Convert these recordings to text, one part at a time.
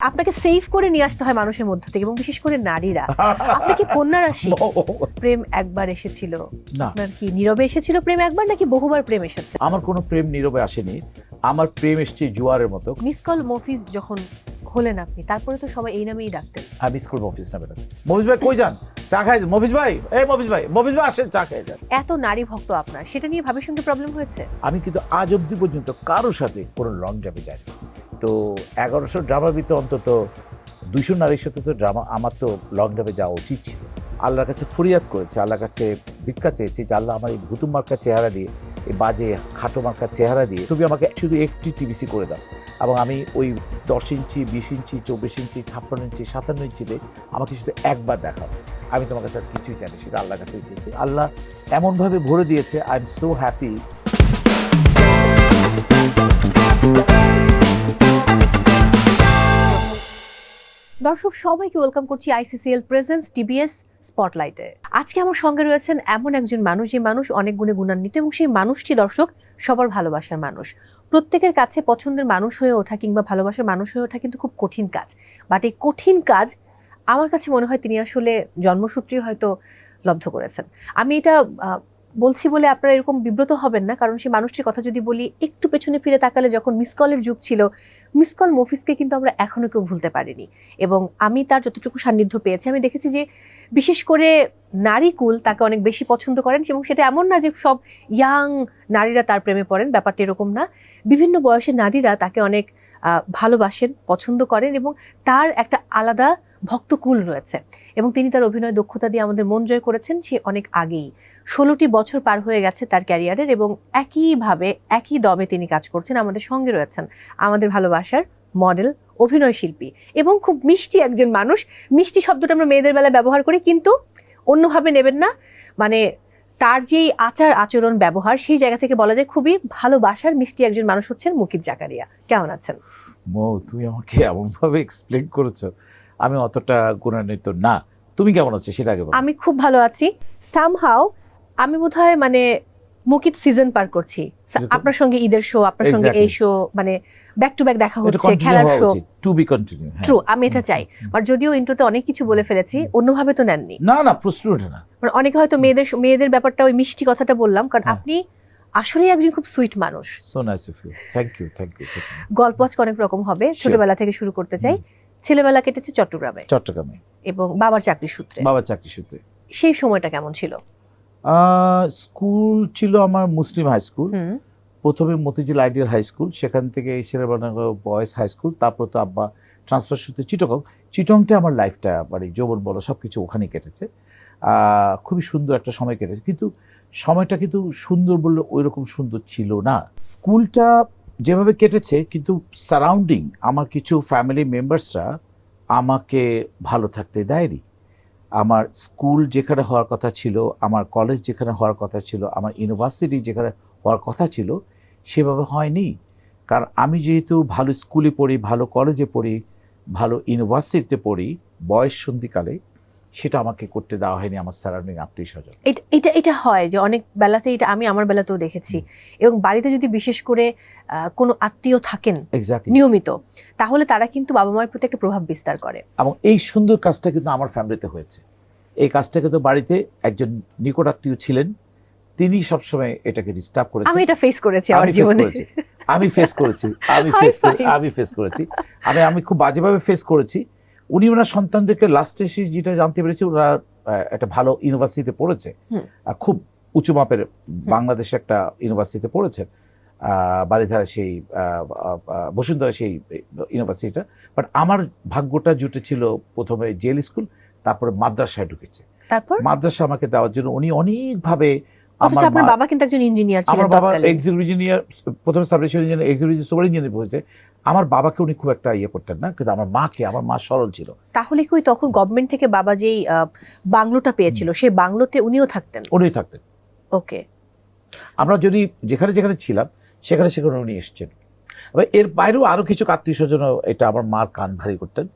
আপনাকে সেভ করে নিয়ে আসতে হয় মানুষের মধ্য থেকে এবং বিশেষ করে নারীরা। আপনি কি কন্যা রাশি? প্রেম একবার এসেছিল। আপনার কি নীরবে এসেছিল প্রেম একবার নাকি বহুবার প্রেম এসেছে? আমার কোনো প্রেম নীরবে আসেনি। আমার প্রেম এসছে জুয়ারের মতো। মিস কল মফিজ যখন হলেন আপনি তারপরে তো সবাই এই নামেই ডাকতেন। আমি স্কুল অফিস না বেরোতে মফিজ ভাই কই যান? চা খাই মফিজ ভাই এই মফিজ ভাই মফিজ ভাই আসেন চা খেয়ে যান। এত নারী ভক্ত আপনার সেটা নিয়ে ভাবির সঙ্গে প্রবলেম হয়েছে? আমি কিন্তু আজ অব্দি পর্যন্ত কারোর সাথে কোনো লং ড্রামে যাইনি। তো এগারোশো ড্রামার ভিতরে অন্তত দুশো নারীর সাথে তো ড্রামা, আমার তো লং ড্রামে যাওয়া উচিত ছিল। আল্লাহর কাছে ফরিয়াদ করেছে, আল্লাহর কাছে ভিক্ষা চেয়েছি যে আল্লাহ আমার এই ভুতুম মার্কা চেহারা দিয়ে, এই বাজে খাটো মার্কা চেহারা দিয়ে তুমি আমাকে শুধু একটি টিভিসি করে দাও। এবং আমি ওই দশ ইঞ্চি, বিশ ইঞ্চি, চব্বিশ ইঞ্চি, ছাপ্পান্ন ইঞ্চি, সাতান্ন ইঞ্চিতে আমাকে শুধু একবার দেখাও। আমি তোমার কাছে আর কিছুই জানি, সেটা আল্লাহর কাছে চেয়েছি। আল্লাহ এমনভাবে ভরে দিয়েছে আই এম সো হ্যাপি দর্শক, সবাইকে ওয়েলকাম করছি আইসিসিএল প্রেজেন্স টিবিএস স্পটলাইটে আজকে আমার সঙ্গে রয়েছেন এমন একজন মানুষ, যে মানুষ অনেক গুণে গুণান্বিত এবং সেই মানুষটি দর্শক সবার ভালোবাসার মানুষ। প্রত্যেকের কাছে পছন্দের মানুষ হয়ে ওঠা কিংবা ভালোবাসার মানুষ হয়ে ওঠা কিন্তু খুব কঠিন কাজ। বাট এই কঠিন কাজ, আমার কাছে মনে হয় তিনি আসলে জন্মসূত্রেই হয়তো লব্ধ করেছেন। আমি এটা বলছি বলে আপনারা এরকম বিব্রত হবেন না, কারণ সেই মানুষটির কথা যদি বলি, একটু পেছনে ফিরে তাকালে যখন মিস কলের যুগ ছিল মিস কল মফিসকে কিন্তু আমরা এখনও কেউ ভুলতে পারিনি। এবং আমি তার যতটুকু সান্নিধ্য পেয়েছি, আমি দেখেছি যে বিশেষ করে নারী কুল তাকে অনেক বেশি পছন্দ করেন এবং সেটা এমন না যে সব ইয়াং নারীরা তার প্রেমে পড়েন, ব্যাপারটা এরকম না। বিভিন্ন বয়সের নারীরা তাকে অনেক ভালোবাসেন, পছন্দ করেন এবং তার একটা আলাদা ভক্তকুল রয়েছে। এবং তিনি তার অভিনয় দক্ষতা দিয়ে আমাদের মন জয় করেছেন সে অনেক আগেই। ষোলোটি বছর পার হয়ে গেছে তার ক্যারিয়ারের এবং একইভাবে একই দমে তিনি কাজ করছেন। আমাদের সঙ্গে রয়েছেন আমাদের ভালোবাসার মডেল অভিনয় শিল্পী এবং খুব মিষ্টি একজন মানুষ। মিষ্টি শব্দটা আমরা মেয়েদের বেলায় ব্যবহার করি কিন্তু অন্যভাবে নেবেন না। মানে তার যেই আচার আচরণ ব্যবহার সেই জায়গা থেকে বলা যায় খুবই ভালোবাসার মিষ্টি একজন মানুষ হচ্ছেন মুকিত জাকারিয়া। কেমন আছেন? মো তুমি আমাকে এমনভাবে এক্সপ্লেন করেছ আমি অতটা গুণান্বিত না। তুমি কেমন আছো? সেটা আগে আমি খুব ভালো আছি। সামহাও আমি বোধহয় মানে মুকিত সিজন পার করছি। আপনার সঙ্গে ঈদের শো আপনার সঙ্গে এই শো মানে ব্যাক টু ব্যাক দেখা হচ্ছে খেলার show to be continue true আমি এটা চাই। আর যদিও ইন্ট্রোতে অনেক কিছু বলে ফেলেছি অন্যভাবে তো নেননি। না না প্রশ্ন ওঠে না। মানে অনেকে হয়তো মেয়েদের মেয়েদের ব্যাপারটা ওই মিষ্টি কথাটা বললাম কারণ হ্যাঁ। আপনি আসলেই একজন খুব সুইট মানুষ। So nice of you thank you thank you গল্প আজকে অনেক রকম হবে। ছোটবেলা থেকে শুরু করতে চাই। ছেলেবেলা কেটেছে চট্টগ্রামে। চট্টগ্রামে। এবং বাবার চাকরি সূত্রে। বাবা চাকরি সূত্রে। সেই সময়টা কেমন ছিল? স্কুল ছিল আমার মুসলিম হাই স্কুল প্রথমে মতিঝিল আইডিয়াল হাই স্কুল সেখান থেকে শেরেবানগর বয়েজ হাই স্কুল তারপর তো আব্বা ট্রান্সফার সূত্রে চিটগং। চিটংতে আমার লাইফটা মানে যৌবন বলো সব কিছু ওখানেই কেটেছে। খুবই সুন্দর একটা সময় কেটেছে। কিন্তু সময়টা কিন্তু সুন্দর বললে ওই রকম সুন্দর ছিল না। স্কুলটা যেভাবে কেটেছে কিন্তু সারাউন্ডিং আমার কিছু ফ্যামিলি মেম্বার্সরা আমাকে ভালো থাকতে দেয়নি। আমার স্কুল যেখানে হওয়ার কথা ছিল, আমার কলেজ যেখানে হওয়ার কথা ছিল, আমার ইউনিভার্সিটি যেখানে হওয়ার কথা ছিল, সেভাবে হয়নি। কারণ আমি যেহেতু ভালো স্কুলে পড়ি, ভালো কলেজে পড়ি, ভালো ইউনিভার্সিটিতে পড়ি, বয়স সন্ধিকালে সেটা আমাকে করতে দেওয়া হয়নি আমার সারাউন্ডিং আত্মীয় স্বজন এটা এটা হয় যে অনেক বেলাতে এটা আমি আমার বেলাতেও দেখেছি। এবং বাড়িতে যদি বিশেষ করে কোনো আত্মীয় থাকেন নিয়মিত তাহলে তারা কিন্তু বাবা মায়ের প্রতি একটা প্রভাব বিস্তার করে। এবং এই সুন্দর কাজটা কিন্তু আমার ফ্যামিলিতে হয়েছে। এই কাজটা কিন্তু বাড়িতে একজন নিকট আত্মীয় ছিলেন তিনি সবসময় এটাকে ডিস্টার্ব করেছেন। আমি এটা ফেস করেছি আমার আমি জীবনে। আমি ফেস করেছি আমি ফেস. আমি ফেস করেছি। আমি আমি খুব বাজেভাবে ফেস করেছি। উনি ওনার সন্তানদেরকে লাস্টে এসে যেটা জানতে পেরেছি ওরা একটা ভালো ইউনিভার্সিটিতে পড়েছে। খুব উঁচু মাপের বাংলাদেশে একটা ইউনিভার্সিটিতে পড়েছেন বারিধারা সেই বসুন্ধরা সেই ইউনিভার্সিটিটা বাট আমার ভাগ্যটা জুটেছিল প্রথমে জেল স্কুল তারপরে মাদ্রাসায় ঢুকেছে। তারপর? মাদ্রাসা আমাকে দেওয়ার জন্য উনি অনেকভাবে মা- বাবা কিন্তু একজন ইঞ্জিনিয়ার ছিলেন আমার বাবা এক্সিকিউটিভ ইঞ্জিনিয়ার প্রথমে subdivision engineer executive super engineer হয়েছে আমার বাবাকে উনি খুব একটা ইয়ে করতেন না কিন্তু আমার মাকে আমার মা সরল ছিল। তাহলে কি তখন গভর্নমেন্ট থেকে বাবা যেই বাংলোটা পেয়েছিল সেই বাংলোতে উনিও থাকতেন? উনি থাকতেন। ওকে। আমরা যদি যেখানে যেখানে ছিলাম সেখানে সেখানে উনি এসেছেন। এবার এর বাইরেও আরও কিছু আত্মীয় স্বজন এটা আমার মার কান ভারী করতেন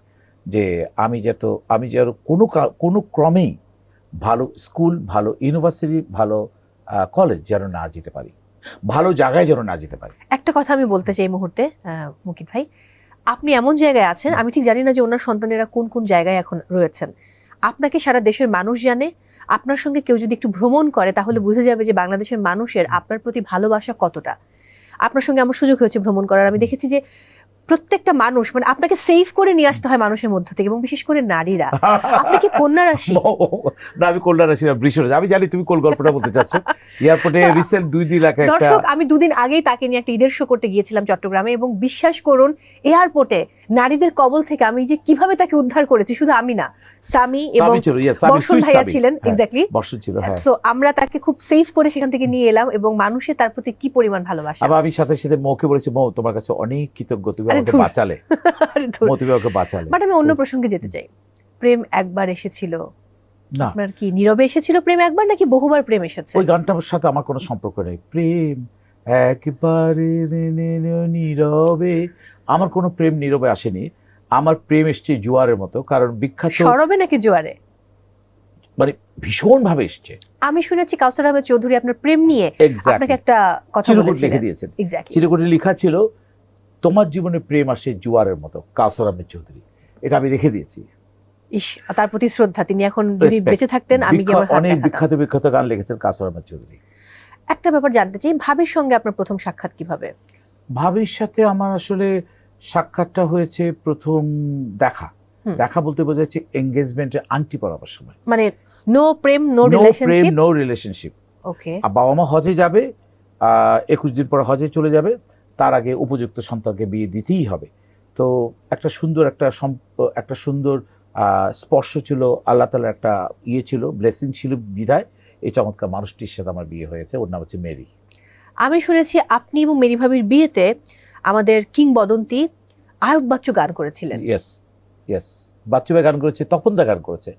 যে আমি যত আমি যেন কোনো কোনো ক্রমেই ভালো স্কুল ভালো ইউনিভার্সিটি ভালো কলেজ যেন না যেতে পারি। ভালো জায়গায় যেন না যেতে পারে। একটা কথা আমি বলতে চাই এই মুহূর্তে মুকিত ভাই। আপনি এমন জায়গায় আছেন আমি ঠিক জানি না যে ওনার সন্তানেরা কোন কোন জায়গায় এখন রয়েছেন। আপনাকে সারা দেশের মানুষ জানে আপনার সঙ্গে কেউ যদি একটু ভ্রমণ করে তাহলে বুঝে যাবে যে বাংলাদেশের মানুষের আপনার প্রতি ভালোবাসা কতটা। আপনার সঙ্গে আমার সুযোগ হয়েছে ভ্রমণ করার। আমি দেখেছি যে প্রত্যেকটা মানুষ মানে আপনাকে সেভ করে নিয়ে আসতে হয় মানুষের মধ্য থেকে এবং বিশেষ করে নারীরা। আপনি কি কন্যা রাশি? না আমি কন্যা রাশি না বৃষ রাশি। আমি জানি তুমি কোন গল্পটা বলতে চাচ্ছ। এয়ারপোর্টে রিসেন্ট দুই দিন আগে একটা দর্শক আমি দুদিন আগেই তাকে নিয়ে একটা ঈদের শো করতে গিয়েছিলাম চট্টগ্রামে এবং বিশ্বাস করুন এয়ারপোর্টে নারীদের কবল থেকে আমি যে কীভাবে তাকে উদ্ধার করেছি শুধু আমি না সামি এবং বর্ষণ ভাইয়া ছিলেন হ্যাঁ, এক্স্যাক্টলি বর্ষণ ছিল হ্যাঁ। সো আমরা তাকে খুব সেফ করে সেখান থেকে নিয়ে এলাম এবং মানুষের তার প্রতি কি পরিমাণ ভালোবাসা? আবার আমি সাথে সাথে মৌকে বলেছি মৌ তোমার কাছে অনেক কৃতজ্ঞ তুমি আমাকে বাঁচালে। মৌ তুমি আমাকে বাঁচালে। বাট আমি অন্য প্রসঙ্গে যেতে চাই। প্রেম একবার এসেছিল। না। আপনার কি নীরবে এসেছিল প্রেম একবার নাকি বহুবার প্রেম এসেছে? ওই গানটার সাথে আমার কোনো সম্পর্ক নেই। প্রেম একবারে নীরবে আমার কোনো প্রেম নীরবে আসেনি। আমার প্রেম এসছে জোয়ারের মতো কারণ বিখ্যাত সরবে নাকি জোয়ারে? মানে ভীষণ ভাবে এসছে। আমি শুনেছি কাউসার আহমেদ চৌধুরী আপনার প্রেম নিয়ে আপনাকে একটা কথা লিখে দিয়েছেন। এক্স্যাক্টলি চিরকুটে লেখা ছিল তোমার জীবনে প্রেম আসে জোয়ারের মতো কাউসার আহমেদ চৌধুরী। এটা আমি রেখে দিয়েছি। ইস তার প্রতি শ্রদ্ধা তিনি এখন যদি বেঁচে থাকতেন আমি অনেক বিখ্যাত বিখ্যাত গান লিখেছেন কাউসার আহমেদ চৌধুরী। একটা ব্যাপার জানতে চাই ভাবির সঙ্গে আপনার প্রথম সাক্ষাৎ কীভাবে? ভাবির সাথে আমার আসলে সাক্ষাৎটা হয়েছে প্রথম দেখা। দেখা বলতে বোঝা যাচ্ছে এঙ্গেজমেন্টে আংটি পরাবার সময়। মানে নো প্রেম নো নো প্রেম রিলেশনশিপ নো রিলেশনশিপ ওকে আর বাবা মা হজে যাবে একুশ দিন পরে হজে চলে যাবে তার আগে উপযুক্ত সন্তানকে বিয়ে দিতেই হবে। তো একটা সুন্দর একটা একটা সুন্দর আহ, স্পর্শ ছিল আল্লাহ তালার একটা ইয়ে ছিল ব্লেসিং ছিল বিদায়। এই চমৎকার মানুষটির সাথে আমার বিয়ে হয়েছে ওর নাম হচ্ছে মেরি। আমি শুনেছি আপনি এবং মেরি ভাবির বিয়েতে আমাদের কিংবদন্তি আয়ুব বাচ্চু গান করেছিলেন। ইয়েস ইয়েস বাচ্চুভাই গান করেছে তপন দা গান করেছে।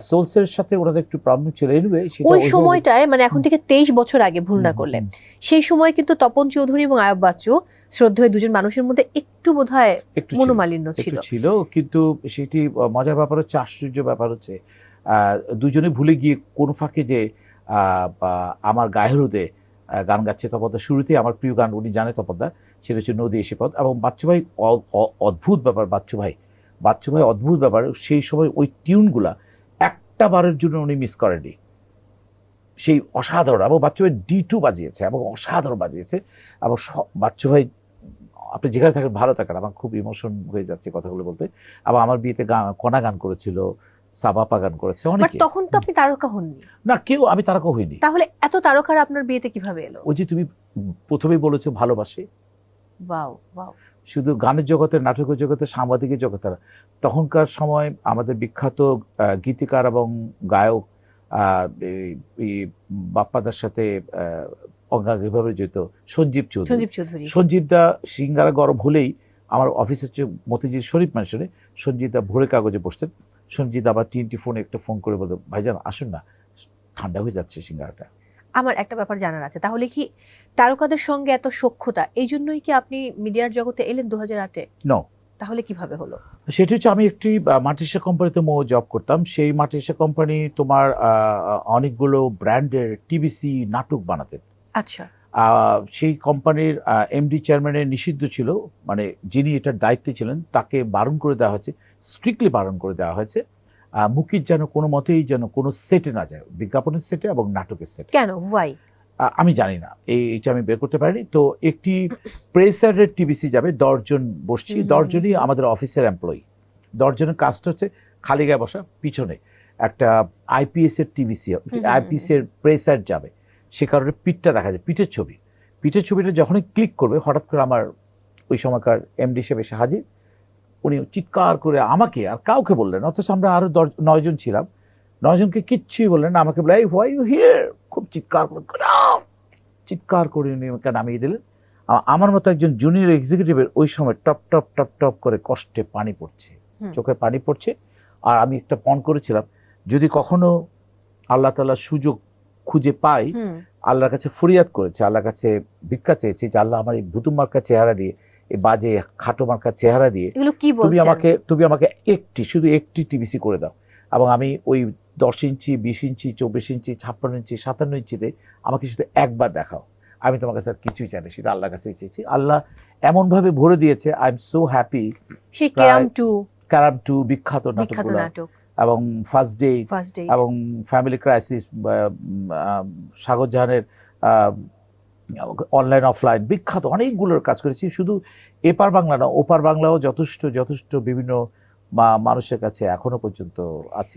সোলসের সাথে ওনাদের একটু প্রবলেম ছিল এনিওয়ে ওই সময়টায় মানে এখন থেকে তেইশ বছর আগে ভুল না করলে। সেই সময় কিন্তু তপন চৌধুরী এবং আয়ুব বাচ্চু শ্রদ্ধেয় দুজন মানুষের মধ্যে একটু বোধহয়। মনোমালিন্য ছিল। ছিল কিন্তু সেটি মজার ব্যাপার হচ্ছে আশ্চর্য ব্যাপার হচ্ছে দুজনে ভুলে গিয়ে কোন ফাঁকে যে আমার গায়েহরুদে আহ, গান গাচ্ছে তপদা শুরুতেই আমার প্রিয় গান উনি জানে তপদা সেটা হচ্ছে নদী এসে পথ এবং বাচ্চু ভাই অদ্ভুত ব্যাপার বাচ্চু ভাই বাচ্চু ভাই অদ্ভুত ব্যাপার, সেই সময় ওই টিউনগুলা একটা বারের জন্য উনি মিস করেনি সেই অসাধারণ, এবং বাচ্চু ভাই ডি টু বাজিয়েছে, এবং অসাধারণ বাজিয়েছে। এবং বাচ্চু ভাই আপনি যেখানে থাকেন ভালো থাকেন, আমার খুব ইমোশন হয়ে যাচ্ছে কথাগুলো বলতে। আবার আমার বিয়েতে গান কণা গান করেছিল সাবাপা গান করেছে অনেকে। তখন তো আপনি তারকা হননি। না কেউ আমি তারকা হইনি। তাহলে এত তারকার আপনার বিয়েতে কীভাবে এলো? ওই যে তুমি প্রথমেই বলেছ ভালোবাসে। বাও বাও শুধু গানের জগতে নাটকের জগতে সাংবাদিকের জগতে তখনকার সময় আমাদের বিখ্যাত গীতিকার এবং গায়ক বাপ্পাদার সাথে অঙ্গাঙ্গিভাবে যেত সঞ্জীব চৌধুরী। সঞ্জীব চৌধুরী। দা সিঙ্গারা গরম হলেই আমার অফিসের মতিঝিল শরীফ ম্যানশনে সঞ্জীব দা ভোরে কাগজে বসতেন। সঞ্জীব দা আবার তিনটি ফোনে একটা ফোন করে বলতো ভাইজান আসুন না ঠান্ডা হয়ে যাচ্ছে সিঙ্গারাটা। আমার একটা ব্যাপার জানার আছে। তাহলে কি তারকাদের সঙ্গে এত সখ্যতা এই জন্যই কি আপনি মিডিয়ার জগতে এলেন দু হাজার আটে? No. তাহলে কীভাবে হলো? সেটি হচ্ছে আমি একটি মাটিসা কোম্পানিতে মো জব করতাম। সেই মাটিসা কোম্পানি তোমার অনেকগুলো ব্র্যান্ডের টিভিসি নাটক বানাতেন। আচ্ছা। সেই কোম্পানির এমডি চেয়ারম্যানের নিষিদ্ধ ছিল মানে যিনি এটার দায়িত্বে ছিলেন তাকে বারণ করে দেওয়া হয়েছে। স্ট্রিক্টলি বারণ করে দেওয়া হয়েছে। মুকির যেন কোনো মতেই যেন কোনো সেটে না যায় বিজ্ঞাপনের সেটে এবং নাটকের সেটে কেন? ওয়াই আমি জানি না। এই এটা আমি বের করতে পারিনি। তো একটি প্রেসারের টিভিসি যাবে দশজন বসছি। দশজনই আমাদের অফিসের এমপ্লয়ি দশজনের কাজটা হচ্ছে খালি গায়ে বসা পিছনে একটা আইপিএস এর টিভিসি আইপিএস এর প্রেসার যাবে। সে কারণে পিঠটা দেখা যায় পিঠের ছবি। পিঠের ছবিটা যখনই ক্লিক করবে হঠাৎ করে আমার ওই সময়কার এমডি হিসেবে এসে হাজির। উনি চিৎকার করে আমাকে আর কাউকে বললেন অথচ আমরা আরও দশ নয়জন ছিলাম। নয়জনকে কিচ্ছুই বললেন আমাকে বলে এই হোয়াই ইউ হিয়ার খুব চিৎকার করে চিৎকার করে উনি আমাকে নামিয়ে দিলেন। আমার মতো একজন জুনিয়র এক্সিকিউটিভের ওই সময় টপ টপ টপ টপ করে কষ্টে পানি পড়ছে। চোখে পানি পড়ছে। আর আমি একটা পণ করেছিলাম যদি কখনো আল্লাহ তাআলা সুযোগ খুঁজে পাই আল্লাহর কাছে ফরিয়াদ করেছে আল্লাহর কাছে ভিক্ষা চেয়েছি যে আল্লাহ আমার এই ভুতুম কাছে চেহারা দিয়ে বাজে খাটো মার্কা চেহারা দিয়ে তুমি আমাকে তুমি আমাকে একটি শুধু একটি টিভিসি করে দাও। এবং আমি ওই দশ ইঞ্চি বিশ ইঞ্চি চব্বিশ ইঞ্চি ছাপ্পান্ন ইঞ্চি সাতান্ন ইঞ্চিতে আমাকে শুধু একবার দেখাও। আমি তোমার কাছে আর কিছুই চাই না সেটা আল্লাহর কাছে চেয়েছি। আল্লাহ এমনভাবে ভরে দিয়েছে আই এম সো হ্যাপি সেই টু। কারাম টু বিখ্যাত নাটকগুলো। এবং ফার্স্ট ডে ফার্স্ট ডে এবং ফ্যামিলি ক্রাইসিস সাগর জাহানের অনলাইন অফলাইন বিখ্যাত, অনেকগুলোর কাজ করেছি। শুধু এপার বাংলা না, ওপার বাংলাও যথেষ্ট যথেষ্ট বিভিন্ন মানুষের কাছে এখনও পর্যন্ত আছে।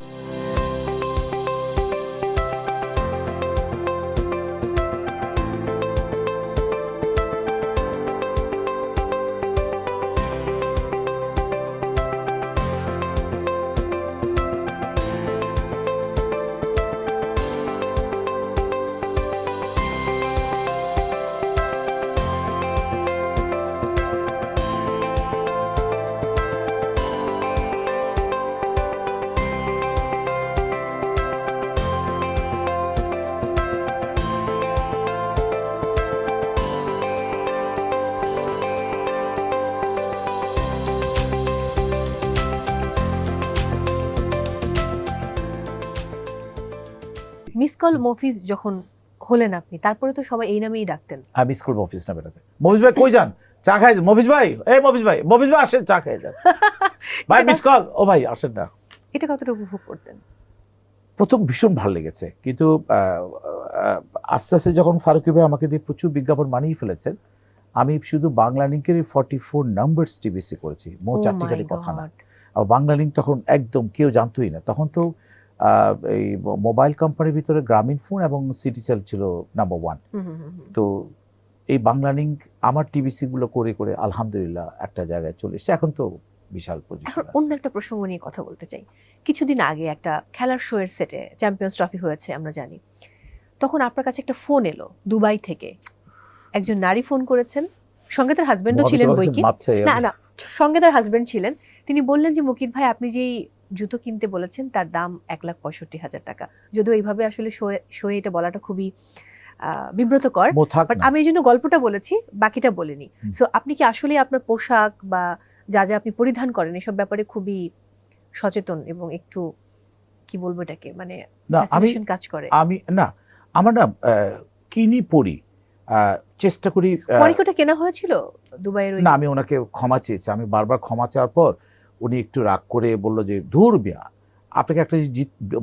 মিস মফিজ যখন হলেন আপনি তারপরে তো সবাই এই নামেই ডাকতেন। আমি স্কুল অফিস না বেরোতে। মফিজ ভাই কই যান? চা খাই মফিজ ভাই এই মফিজ ভাই মফিজ ভাই আসেন চা খাই যান। ভাই ও ভাই আসেন না। এটা কতটা উপভোগ করতেন? প্রথম ভীষণ ভালো লেগেছে। কিন্তু আস্তে আস্তে যখন ফারুকি ভাই আমাকে দিয়ে প্রচুর বিজ্ঞাপন বানিয়ে ফেলেছেন আমি শুধু বাংলা লিঙ্কের ফর্টি ফোর নাম্বারস টিভিসি করেছি। মো Oh চারটি my কথা না। আর বাংলা লিঙ্ক তখন একদম কেউ জানতোই না। তখন তো এই মোবাইল কোম্পানির ভিতরে গ্রামীণ ফোন এবং সিটি সেল ছিল নাম্বার ওয়ান। তো এই বাংলা লিঙ্ক আমার টিভিসি গুলো করে করে আলহামদুলিল্লাহ একটা জায়গায় চলে এসেছে। এখন তো বিশাল পজিশন অন্য একটা প্রসঙ্গ নিয়ে কথা বলতে চাই। কিছুদিন আগে একটা খেলার শো এর সেটে চ্যাম্পিয়ন্স ট্রফি হয়েছে আমরা জানি। তখন আপনার কাছে একটা ফোন এলো দুবাই থেকে। একজন নারী ফোন করেছেন। সঙ্গে তার হাজবেন্ডও ছিলেন বই কি না না সঙ্গে তার হাজবেন্ড ছিলেন। তিনি বললেন যে মুকিত ভাই আপনি যেই জুতো কিনতে বলেছেন তার দাম এক লাখ পঁয়ষট্টি হাজার টাকা। যদিও এইভাবে আসলে শোয়ে এটা বলাটা খুবই বিব্রতকর বাট আমি এই জন্য গল্পটা বলেছি বাকিটা বলিনি। সো আপনি কি আসলে আপনার পোশাক বা যা যা আপনি পরিধান করেন এসব ব্যাপারে খুবই সচেতন এবং একটু কি বলব এটাকে মানে কাজ করে? আমি না আমার না কিনি পড়ি চেষ্টা করি পরিকোটা কেনা হয়েছিল দুবাইয়ের না আমি ওনাকে ক্ষমা চেয়েছি আমি বারবার ক্ষমা চাওয়ার পর উনি একটু রাগ করে বলল যে ধুর বিয়া আপনাকে একটা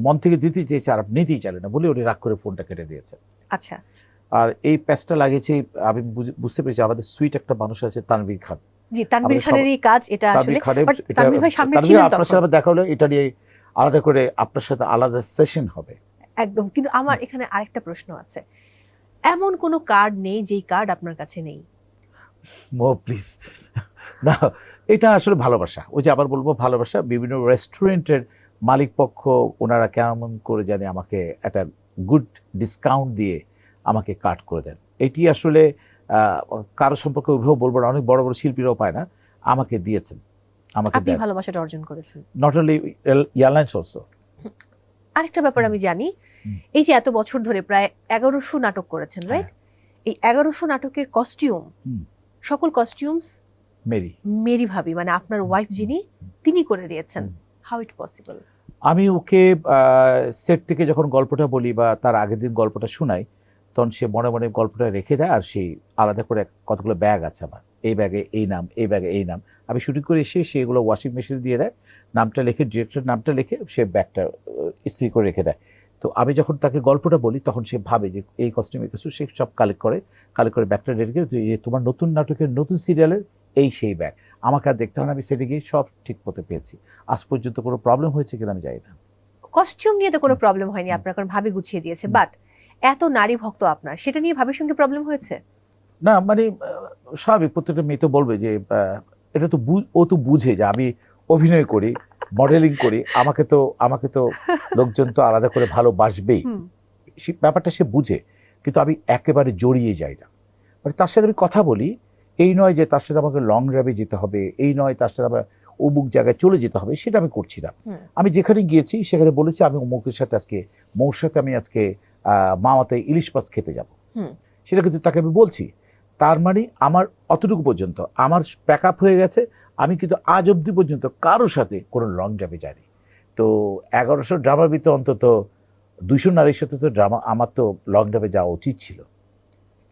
মন থেকে দিতে চেয়েছে আর আপনি নিতেই চাইলেন না বলে উনি রাগ করে ফোনটা কেটে দিয়েছে আচ্ছা। আর এই প্যাচটা লাগিয়েছে আমি বুঝতে পেরেছি আমাদের সুইট একটা মানুষ আছে তানভীর খান। জি তানভীর কাজ এটা আসলে তানভীর ভাই সামনে আপনার সাথে দেখা হলো এটা নিয়ে আলাদা করে আপনার সাথে আলাদা সেশন হবে। একদম কিন্তু আমার এখানে আরেকটা প্রশ্ন আছে। এমন কোনো কার্ড নেই যেই কার্ড আপনার কাছে নেই? মো প্লিজ না এটা আসলে ভালোবাসা। ওই যে আবার বলব ভালোবাসা বিভিন্ন রেস্টুরেন্টের মালিক পক্ষ ওনারা কেমন করে জানে আমাকে একটা গুড ডিসকাউন্ট দিয়ে আমাকে কাট করে দেন। এটি আসলে কারও সম্পর্কে ওইভাবে বলব না অনেক বড় বড় শিল্পীরাও পায় না। আমাকে দিয়েছেন আমাকে আপনি ভালোবাসাটা অর্জন করেছেন। নট অনলি এয়ারলাইন্স অলসো আরেকটা ব্যাপার আমি জানি এই যে এত বছর ধরে প্রায় এগারোশো নাটক করেছেন হ্যাঁ। রাইট এই এগারোশো নাটকের কস্টিউম সকল কস্টিউমস মেরি। মেরি ভাবি মানে আপনার ওয়াইফ যিনি তিনি করে দিয়েছেন। হাউ ইট পসিবল আমি ওকে সেট থেকে যখন গল্পটা বলি বা তার আগের দিন গল্পটা শোনাই তখন সে মনে মনে গল্পটা রেখে দেয় আর সেই আলাদা করে কতগুলো ব্যাগ আছে আমার। এই ব্যাগে এই নাম এই ব্যাগে এই নাম। আমি শুটিং করে এসে সেগুলো ওয়াশিং মেশিনে দিয়ে দেয় নামটা লিখে ডিরেক্টর নামটা লিখে সে ব্যাগটা ইস্ত্রি করে রেখে দেয়। তো আমি যখন তাকে গল্পটা বলি তখন সে ভাবে যে এই কস্টিউমে কিছু সে সব কালেক্ট করে কালেক্ট করে ব্যাগটা রেখে যে তোমার নতুন নাটকের নতুন সিরিয়ালের এই সেই ব্যাগ আমাকে আর দেখতে হয় না আমি সেটা গিয়ে সব ঠিক মতো পেয়েছি। আজ পর্যন্ত কোনো প্রবলেম হয়েছে কিনা আমি জানি না। কস্টিউম নিয়ে তো কোনো প্রবলেম হয়নি আপনার কারণ ভাবি গুছিয়ে দিয়েছে। বাট এত নারী ভক্ত আপনার সেটা নিয়ে ভাবির সঙ্গে প্রবলেম হয়েছে? না মানে স্বাভাবিক প্রত্যেকটা মেয়ে তো বলবে যে এটা তো ও তো বুঝে যে আমি অভিনয় করি মডেলিং করি আমাকে তো আমাকে তো লোকজন তো আলাদা করে ভালোবাসবেই। সে ব্যাপারটা সে বুঝে কিন্তু আমি একেবারে জড়িয়ে যাই না। মানে তার সাথে আমি কথা বলি এই নয় যে তার সাথে আমাকে লং ড্রাইভে যেতে হবে এই নয় তার সাথে আমার অমুক জায়গায় চলে যেতে হবে সেটা আমি করছি না। আমি যেখানে গিয়েছি সেখানে বলেছি আমি অমুকের সাথে আজকে মৌর সাথে আমি আজকে মামাতে ইলিশ মাছ খেতে যাব। সেটা কিন্তু তাকে আমি বলছি। তার মানে আমার অতটুকু পর্যন্ত আমার প্যাক আপ হয়ে গেছে আমি কিন্তু আজ অবধি পর্যন্ত কারোর সাথে কোনো লং ড্রাইভে যাইনি। তো এগারোশো ড্রামার ভিতরে অন্তত দুশো নারীর সাথে তো ড্রামা আমার তো লং ড্রাইভে যাওয়া উচিত ছিল।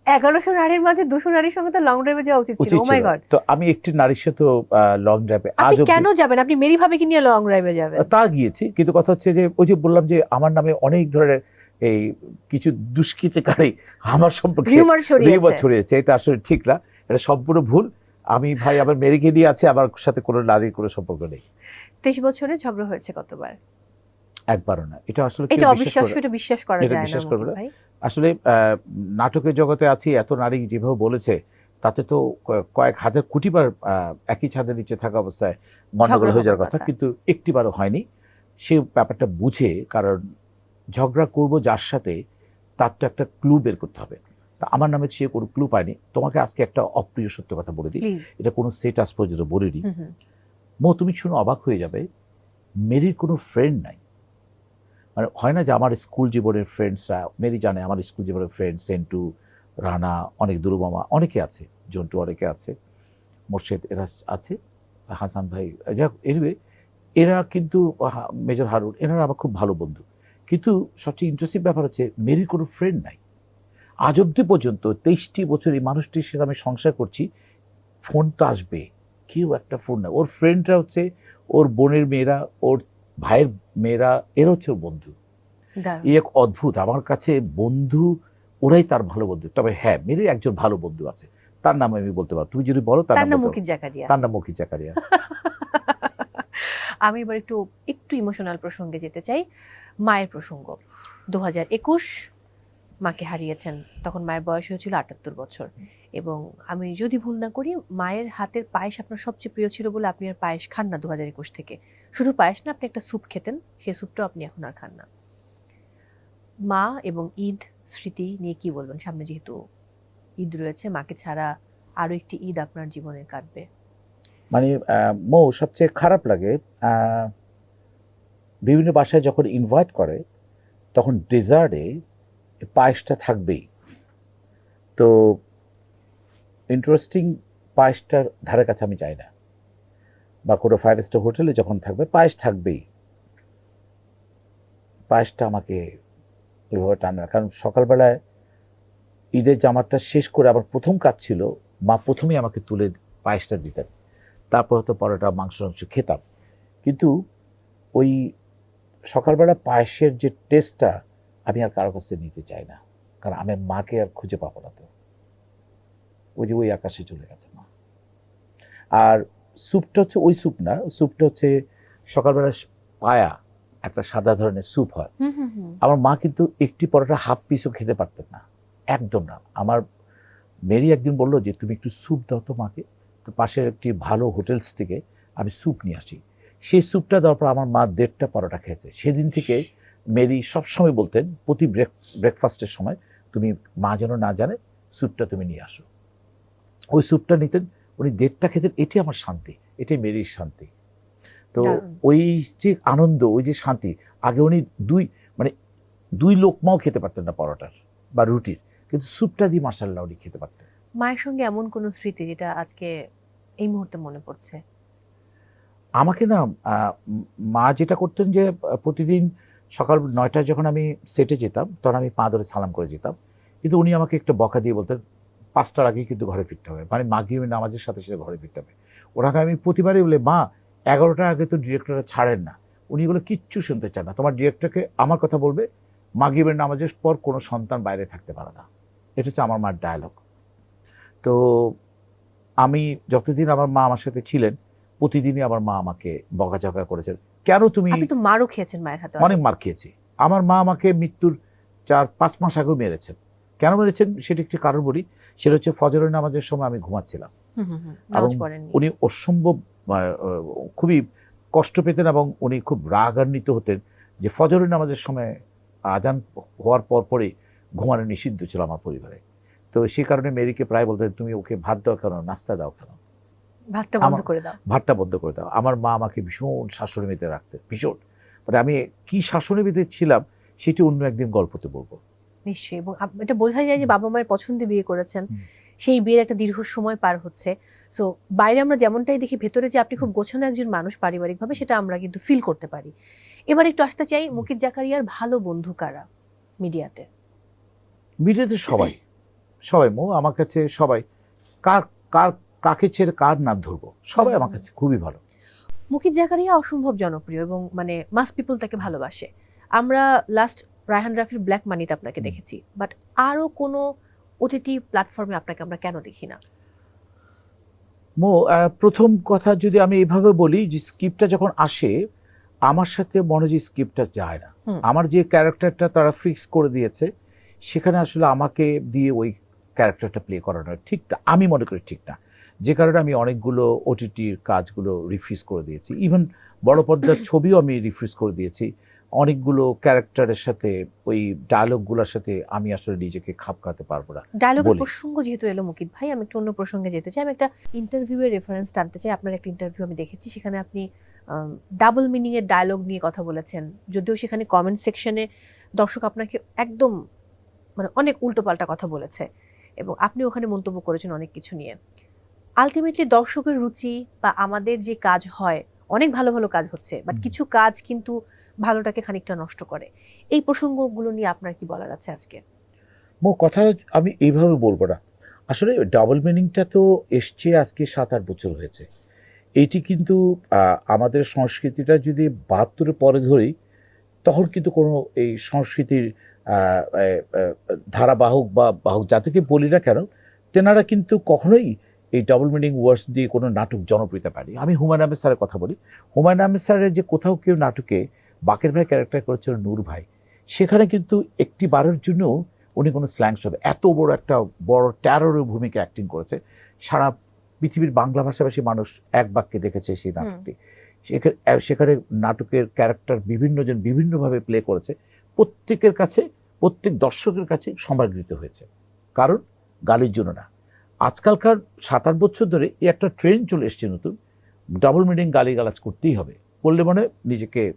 এগারোশো নারীর মাঝে দুশো নারীর সঙ্গে তো লং ড্রাইভে যাওয়া উচিত ছিল। ও মাই গড তো আমি একটি নারীর সাথে লং ড্রাইভে আজ কেন যাবেন? আপনি মেরি ভাবিকে নিয়ে লং ড্রাইভে যাবেন। তা গিয়েছি কিন্তু কথা হচ্ছে যে ওই যে বললাম যে আমার নামে অনেক ধরনের এই কিছু দুষ্কৃতিকারী আমার সম্পর্কে রিউমার ছড়িয়েছে। এটা আসলে ঠিক না এটা সম্পূর্ণ ভুল। আমি ভাই আমার মেরিকে দিয়ে আছে আমার সাথে কোনো নারীর কোনো সম্পর্ক নেই। তেইশ বছরে ঝগড়া হয়েছে কতবার? একবারও না। এটা আসলে এটা বিশ্বাস অবিশ্বাস্য এটা বিশ্বাস করা যায় না বিশ্বাস করবে না। আসলে নাটকের জগতে আছি এত নারী যেভাবে বলেছে তাতে তো কয়েক হাজার কোটিবার একই ছাদের নিচে থাকা অবস্থায় গন্ডগোল হয়ে যাওয়ার কথা কথা। কিন্তু একটিবারও হয়নি। সে ব্যাপারটা বুঝে কারণ ঝগড়া করব যার সাথে তার তো একটা ক্লু বের করতে হবে। তা আমার নামে সে কোনো ক্লু পায়নি। তোমাকে আজকে একটা অপ্রিয় সত্য কথা বলে দিই। এটা কোনো সেট আজ পর্যন্ত বলিনি। মো তুমি শুনে অবাক হয়ে যাবে মেরির কোনো ফ্রেন্ড নাই। মানে হয় না যে আমার স্কুল জীবনের ফ্রেন্ডসরা মেরি জানে আমার স্কুল জীবনের ফ্রেন্ড সেন্টু, রানা, অনেক দুরুমামা অনেকে আছে, জন্টু অনেকে আছে, মোর্শেদ এরা আছে, হাসান ভাই, যাক এনিওয়ে এরা কিন্তু মেজর হারুন, এনারা আমার খুব ভালো বন্ধু। কিন্তু সবচেয়ে ইন্টারেস্টিং ব্যাপার হচ্ছে, মেরির কোনো ফ্রেন্ড নাই। আজ অব্দি পর্যন্ত তেইশটি বছর এই মানুষটির সাথে আমি সংসার করছি ফোন তো আসবে, কেউ একটা ফোন না। ওর ফ্রেন্ডরা হচ্ছে, ওর বোনের মেয়েরা, ওর ভাইয়ের মেয়েরা এরা হচ্ছে বন্ধু। এই এক অদ্ভুত আমার কাছে বন্ধু ওরাই তার ভালো বন্ধু। তবে হ্যাঁ মেরে একজন ভালো বন্ধু আছে। তার নাম আমি বলতে পারব। তুমি যদি বলো তার নাম পারব। জাকারিয়া। তার নাম মকির জাকারিয়া। আমি এবার একটু একটু ইমোশনাল প্রসঙ্গে যেতে চাই। মায়ের প্রসঙ্গ। দু হাজার একুশ মাকে হারিয়েছেন। তখন মায়ের বয়স হয়েছিল আটাত্তর বছর। এবং আমি যদি ভুল না করি, মায়ের হাতের পায়েস আপনার সবচেয়ে প্রিয় ছিল বলে আপনি আর পায়েস খান না দু হাজার একুশ থেকে। শুধু পায়েস না, আপনি একটা স্যুপ খেতেন সেই স্যুপটাও আপনি এখন আর খান না। মা এবং ঈদ, স্মৃতি নিয়ে কি বলবেন? সামনে যেহেতু ঈদ রয়েছে, মাকে ছাড়া আরও একটি ঈদ আপনার জীবনে কাটবে। মানে মৌ, সবচেয়ে খারাপ লাগে বিভিন্ন বাসায় যখন ইনভাইট করে, তখন ডেজার্টে পায়েসটা থাকবেই। তো ইন্টারেস্টিং পায়েসটার ধারে কাছে আমি যাই না। বা কোনো ফাইভ স্টার হোটেলে যখন থাকবে পায়েস থাকবেই। পায়েসটা আমাকে ওইভাবে টানে না। কারণ সকালবেলায় ঈদের জামাটা শেষ করে আবার প্রথম কাজ ছিল, মা প্রথমেই আমাকে তুলে পায়েসটা দিতেন তারপর হয়তো পরোটা, মাংস মাংস খেতাম। কিন্তু ওই সকালবেলা পায়েসের যে টেস্টটা আমি আর কারও কাছে নিতে চাই না। কারণ আমি মাকে আর খুঁজে পাবো না তো। ওই যে ওই আকাশে চলে গেছে মা। আর স্যুপটা হচ্ছে ওই স্যুপ না স্যুপটা হচ্ছে সকালবেলা পায়া একটা সাদা ধরনের স্যুপ হয়। আমার মা কিন্তু একটি পরোটা হাফ পিসও খেতে পারতেন না একদম না। আমার মেরি একদিন বলল যে তুমি একটু স্যুপ দাও তো মাকে তো পাশের একটি ভালো হোটেলস থেকে আমি স্যুপ নিয়ে আসি। সেই স্যুপটা দেওয়ার পর আমার মা দেড়টা পরোটা খেয়েছে। সেদিন থেকে মেরি সবসময় বলতেন প্রতি ব্রেক ব্রেকফাস্টের সময় তুমি মা যেন না জানে স্যুপটা তুমি নিয়ে আসো। ওই স্যুপটা নিতেন উনি দেড়টা খেতেন এটি আমার শান্তি এটাই মেরির শান্তি। তো ওই যে আনন্দ ওই যে শান্তি আগে উনি দুই মানে দুই লোকমাও খেতে পারতেন না পরোটার বা রুটির কিন্তু স্যুপটা দিয়ে মার্শাল্লাহ উনি খেতে পারতেন। মায়ের সঙ্গে এমন কোনো স্মৃতি যেটা আজকে এই মুহূর্তে মনে পড়ছে? আমাকে না মা যেটা করতেন যে প্রতিদিন সকাল নয়টায় যখন আমি সেটে যেতাম তখন আমি পা ধরে সালাম করে যেতাম। কিন্তু উনি আমাকে একটা বকা দিয়ে বলতেন পাঁচটার আগেই কিন্তু ঘরে ফিরতে হবে। মানে মাগরিবের নামাজের সাথে সাথে ঘরে ফিরতে হবে। ওনাকে আমি প্রতিবারই বলে মা এগারোটার আগে তো ডিরেক্টররা ছাড়েন না। উনি এগুলো কিচ্ছু শুনতে চান না। তোমার ডিরেক্টরকে আমার কথা বলবে মাগিবের নামাজের পর কোনো সন্তান বাইরে থাকতে পারে না। এটা হচ্ছে আমার মার ডায়ালগ তো আমি যতদিন আমার মা আমার সাথে ছিলেন প্রতিদিনই আমার মা আমাকে বকাঝকা করেছেন। কেন তুমি আপনি তো মারও খেয়েছেন মায়ের হাতে অনেক মার খেয়েছি। আমার মা আমাকে মৃত্যুর চার পাঁচ মাস আগেও মেরেছেন। কেন মেরেছেন সেটা একটি কারণ বলি। সেটা হচ্ছে ফজরের নামাজের সময় আমি ঘুমাচ্ছিলাম। এবং উনি অসম্ভব খুবই কষ্ট পেতেন এবং উনি খুব রাগান্বিত হতেন যে ফজরের নামাজের সময় আজান হওয়ার পর পরে ঘুমানো নিষিদ্ধ ছিল আমার পরিবারে। তো সেই কারণে মেরিকে প্রায় বলতেন তুমি ওকে ভাত দাও কেন? নাস্তা দাও কেন? ভাতটা বন্ধ করে দাও। ভাতটা বন্ধ করে দাও। আমার মা আমাকে ভীষণ শাসনে মেতে রাখতেন ভীষণ। মানে আমি কি শাসনে মেতে ছিলাম সেটি অন্য একদিন গল্পতে বলব। নিশ্চয়ই এবং এটা বোঝাই যায় যে বাবা মায়ের পছন্দে বিয়ে করেছেন। সেই বিয়ের একটা দীর্ঘ সময় পার হচ্ছে। সো বাইরে আমরা যেমনটাই দেখি ভেতরে যে আপনি খুব গোছানো একজন মানুষ পারিবারিকভাবে সেটা আমরা কিন্তু ফিল করতে পারি। এবার একটু আসতে চাই মুকিত জাকারিয়ার ভালো বন্ধু কারা মিডিয়াতে? মিডিয়াতে সবাই। সবাই মো আমার কাছে সবাই। কার কার কাকে ছেড়ে কার নাম ধরবো? সবাই আমার কাছে খুবই ভালো। মুকিত জাকারিয়া অসম্ভব জনপ্রিয় এবং মানে মাস পিপল তাকে ভালোবাসে। আমরা লাস্ট রায়হান রাফির ব্ল্যাক মানিতে আপনাকে দেখেছি বাট আরও কোনো ওটিটি প্ল্যাটফর্মে আপনাকে আমরা কেন দেখি না? মো প্রথম কথা যদি আমি এইভাবে বলি যে স্ক্রিপ্টটা যখন আসে আমার সাথে মনে যে স্ক্রিপ্টটা যায় না। আমার যে ক্যারেক্টারটা তারা ফিক্স করে দিয়েছে সেখানে আসলে আমাকে দিয়ে ওই ক্যারেক্টারটা প্লে করানো ঠিক না আমি মনে করি ঠিক না। যে কারণে আমি অনেকগুলো ওটিটির কাজগুলো রিফিউজ করে দিয়েছি। ইভেন বড় পর্দার ছবিও আমি রিফিউজ করে দিয়েছি। অনেকগুলো ক্যারেক্টারের সাথে ওই ডায়লগগুলোর সাথে আমি আসলে নিজেকে খাপ খাওয়াতে পারব না। ডায়লগের বলি। প্রসঙ্গ যেহেতু এলো মুকিত ভাই আমি একটু অন্য প্রসঙ্গে যেতে চাই। আমি একটা ইন্টারভিউয়ের রেফারেন্স টানতে চাই। আপনার একটা ইন্টারভিউ আমি দেখেছি সেখানে আপনি ডাবল মিনিং এর ডায়লগ নিয়ে কথা বলেছেন। যদিও সেখানে কমেন্ট সেকশনে দর্শক আপনাকে একদম মানে অনেক উল্টোপাল্টা কথা বলেছে এবং আপনি ওখানে মন্তব্য করেছেন অনেক কিছু নিয়ে। আলটিমেটলি দর্শকের রুচি বা আমাদের যে কাজ হয় অনেক ভালো ভালো কাজ হচ্ছে বাট কিছু কাজ কিন্তু ভালোটাকে খানিকটা নষ্ট করে। এই প্রসঙ্গগুলো নিয়ে আপনার কি বলার আছে আজকে? মো, কথা আমি এইভাবে বলব না। আসলে ডাবল মিনিংটা তো এসছে আজকে সাত আট বছর হয়েছে। এইটি কিন্তু আমাদের সংস্কৃতিটা যদি বাহাত্তরের পরে ধরি, তখন কিন্তু কোনো এই সংস্কৃতির ধারাবাহক বা বাহক যাদেরকে বলি না কেন, তেনারা কিন্তু কখনোই এই ডাবল মিনিং ওয়ার্ডস দিয়ে কোনো নাটক জনপ্রিয়তা পায়নি। আমি হুমায়ুন আহমেদ স্যারের কথা বলি। হুমায়ুন আহমেদ স্যারের যে কোথাও কেউ নাটকে বাকের ভাই ক্যারেক্টার করেছিল নূর ভাই। সেখানে কিন্তু একটি বারের জন্য উনি কোনো স্ল্যাং হবে এত বড় একটা বড় ট্যারোরের ভূমিকা অ্যাক্টিং করেছে। সারা পৃথিবীর বাংলা ভাষাভাষী মানুষ এক বাক্যে দেখেছে সেই নাটকটি। সেখানে সেখানে নাটকের ক্যারেক্টার বিভিন্নজন বিভিন্নভাবে প্লে করেছে। প্রত্যেকের কাছে প্রত্যেক দর্শকের কাছে সমাদৃত হয়েছে। কারণ গালির জন্য না। আজকালকার সাত আট বছর ধরে এই একটা ট্রেন চলে এসছে নতুন। ডাবল মিনিং গালিগালাজ করতেই হবে। করলে মানে নিজেকে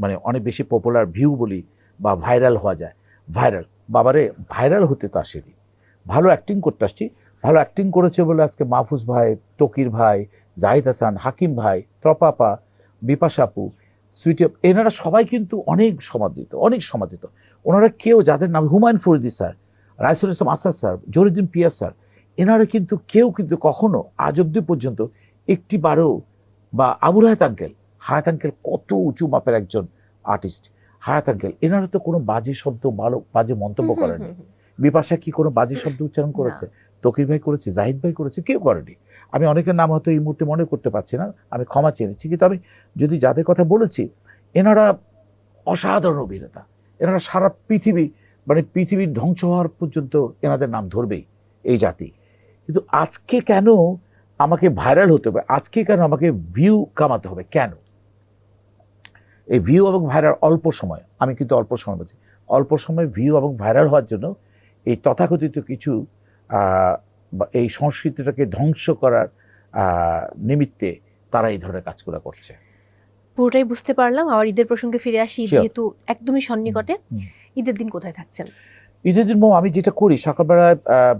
মানে অনেক বেশি পপুলার ভিউ বলি বা ভাইরাল হওয়া যায়। ভাইরাল বাবারে ভাইরাল হতে তো আসেনি। ভালো অ্যাক্টিং করতে আসছি। ভালো অ্যাক্টিং করেছে বলে আজকে মাহফুজ ভাই, তকির ভাই, জাহিদ হাসান, হাকিম ভাই, ত্রপাপা বিপাশাপু সুইটি এনারা সবাই কিন্তু অনেক সমাদৃত অনেক সমাদৃত। ওনারা কেউ যাদের নাম, Humayun Faridi sir, Raisul Islam Asad sir Zahiruddin Piyas sir, এনারা কিন্তু কেউ কিন্তু কখনো আজ অব্দি পর্যন্ত একটি বারও বা আবুল হায়াত আঙ্কেল হায়াত আঙ্কেল কত উঁচু মাপের একজন আর্টিস্ট হায়াত আঙ্কেল এনারা তো কোনো বাজে শব্দ ভালো বাজে মন্তব্য করেনি। বিপাশা কি কোনো বাজে শব্দ উচ্চারণ করেছে? তকির ভাই করেছে? জাহিদ ভাই করেছে? কেউ করেনি। আমি অনেকের নাম হয়তো এই মুহূর্তে মনে করতে পারছি না আমি ক্ষমা চেয়ে নিচ্ছি। কিন্তু আমি যদি যাদের কথা বলেছি এনারা অসাধারণ অভিনেতা। এনারা সারা পৃথিবী মানে পৃথিবীর ধ্বংস হওয়ার পর্যন্ত এনাদের নাম ধরবেই এই জাতি। কিন্তু আজকে কেন আমাকে ভাইরাল হতে হবে? আজকে কেন আমাকে ভিউ কামাতে হবে? কেন? এই ভিউ এবং ভাইরাল অল্প সময় আমি কিন্তু অল্প সময় বলছি অল্প সময় ভিউ এবং ভাইরাল হওয়ার জন্য এই তথাকথিত কিছু এই সংস্কৃতিটাকে ধ্বংস করার নিমিত্তে তারা এই ধরনের কাজগুলো করছে। পুরোটাই বুঝতে পারলাম। আবার ঈদের প্রসঙ্গে ফিরে আসি যেহেতু একদমই সন্নিকটে। ঈদের দিন কোথায় থাকছেন? ঈদের দিন মো আমি যেটা করি আহ,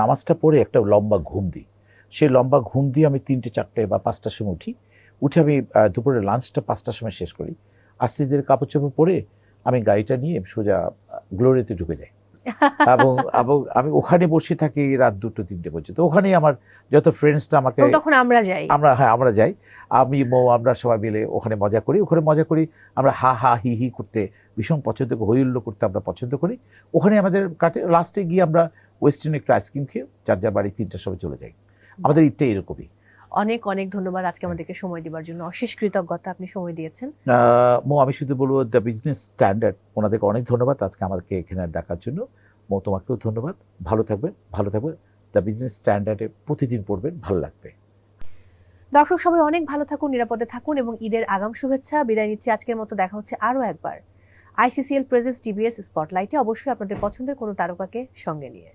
নামাজটা পড়ে একটা লম্বা ঘুম দিই। সেই লম্বা ঘুম দিয়ে আমি তিনটে চারটে বা পাঁচটার সময় উঠি। উঠে আমি দুপুরে লাঞ্চটা পাঁচটার সময় শেষ করি। আস্তে কাপড় চোপড় পরে আমি গাড়িটা নিয়ে সোজা গ্লোরিতে ঢুকে যাই। এবং এবং আমি ওখানে বসে থাকি রাত দুটো তিনটে পর্যন্ত। ওখানেই আমার যত ফ্রেন্ডসটা আমাকে তখন আমরা যাই। আমরা হ্যাঁ আমরা যাই। আমি মো আমরা সবাই মিলে ওখানে মজা করি। ওখানে মজা করি আমরা হা হা হি হি করতে ভীষণ পছন্দ করি হইহুল্লো করতে আমরা পছন্দ করি। ওখানে আমাদের কাটে লাস্টে গিয়ে আমরা ওয়েস্টার্ন একটু আইসক্রিম খেয়ে যার যার বাড়ি তিনটার সময় চলে যাই। আমাদের ঈদটা এরকমই। অনেক অনেক ধন্যবাদ আজকে আমাদেরকে সময় দেওয়ার জন্য। অশেষ কৃতজ্ঞতা আপনি সময় দিয়েছেন। মো আমি শুধু বলব দ্য বিজনেস স্ট্যান্ডার্ড ওনাদেরকে অনেক ধন্যবাদ আজকে আমাদেরকে এখানে ডাকার জন্য। মো তোমাকেও ধন্যবাদ। ভালো থাকবেন ভালো থাকবেন। দ্য বিজনেস স্ট্যান্ডার্ডে প্রতিদিন পড়বেন ভালো লাগবে। দর্শক সবাই অনেক ভালো থাকুন নিরাপদে থাকুন এবং ঈদের আগাম শুভেচ্ছা। বিদায় নিচ্ছি আজকের মতো দেখা হচ্ছে আরও একবার। আইসিসিএল প্রেজেন্স ডিবিএস স্পটলাইটে অবশ্যই আপনাদের পছন্দের কোনো তারকাকে সঙ্গে নিয়ে।